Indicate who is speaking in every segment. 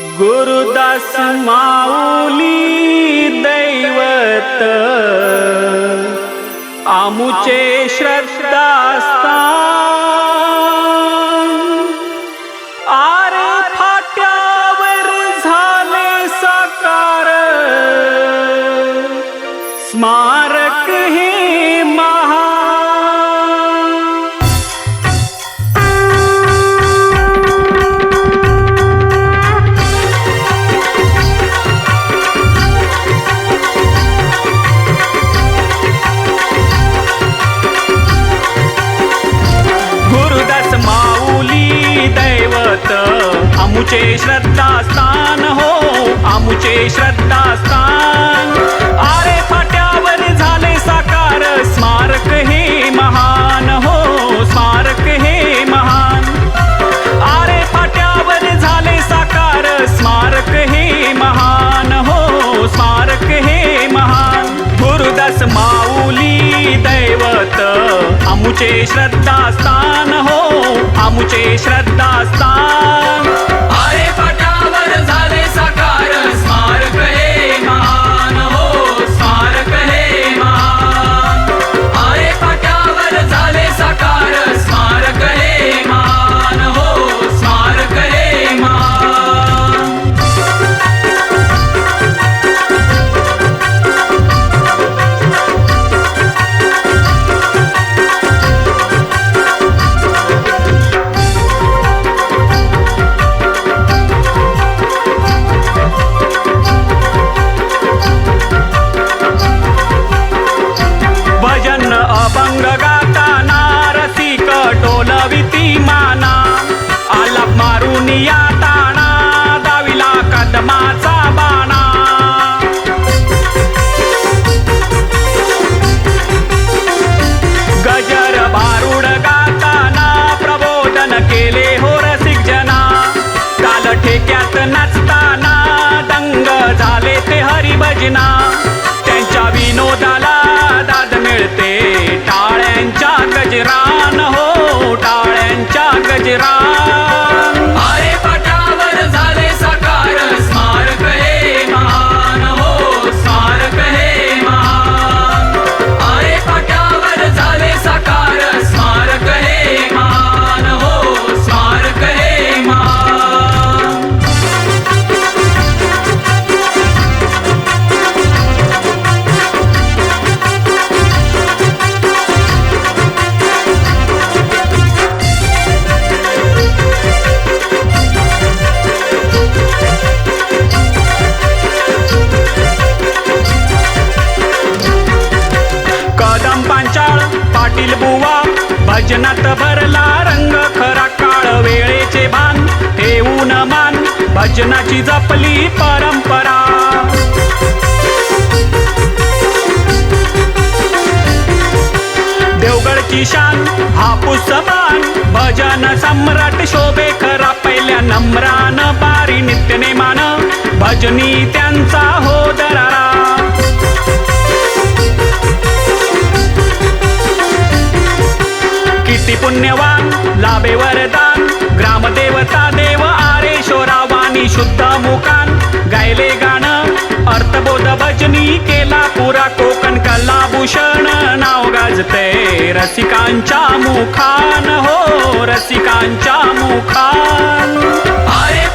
Speaker 1: गुरुदास माऊली दैवत आमुचे श्रद्धास्थान. आरे फाट्यावर झाले साकार स्मारक हे महा आमुचे श्रद्धास्थान हो आमुचे श्रद्धास्थान आरे फाट्यावर झाले साकार स्मारक हे महान हो स्मारक हे महान. आरे फाट्यावर झाले साकार स्मारक हे महान हो स्मारक हे महान. गुरुदास माऊली दैवत आमुचे श्रद्धास्थान हो आमुचे श्रद्धास्थान Dina. पाटील बुवा. भजनात भरला रंग खरा काळ वेळेचे भान. ठेवून मान भजनाची जपली परंपरा. देवगडची शान हापूस मान पुण्यवान लाभे वरदान. ग्रामदेवता देव आरे शोरावानी शुद्ध मुकान गायले गाणं अर्थबोध भजनी केला पुरा कोकण कलाभूषण. नाव गाजते रसिकांच्या मुखान हो रसिकांच्या मुखान.
Speaker 2: आरे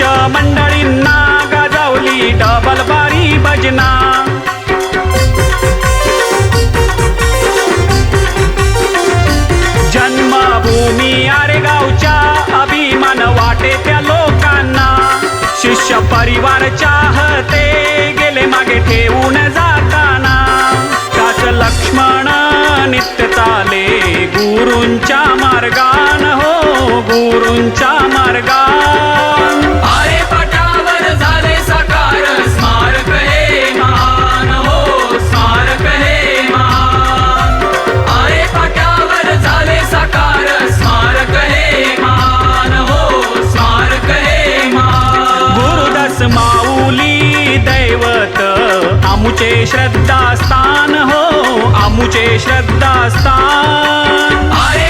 Speaker 1: शिष्य मंडळींना गाजवली डबल बारी भजना. जन्मभूमी आरेगावच्या अभिमान वाटे त्या लोकांना. शिष्य परिवार चाहते गेले मागे ठेवून जाताना. त्याच लक्ष्मण नित्य चाले गुरुंच्या मार्गान हो गुरुंच्या आमुचे श्रद्धास्थान हो आमुचे श्रद्धास्थान.
Speaker 2: अरे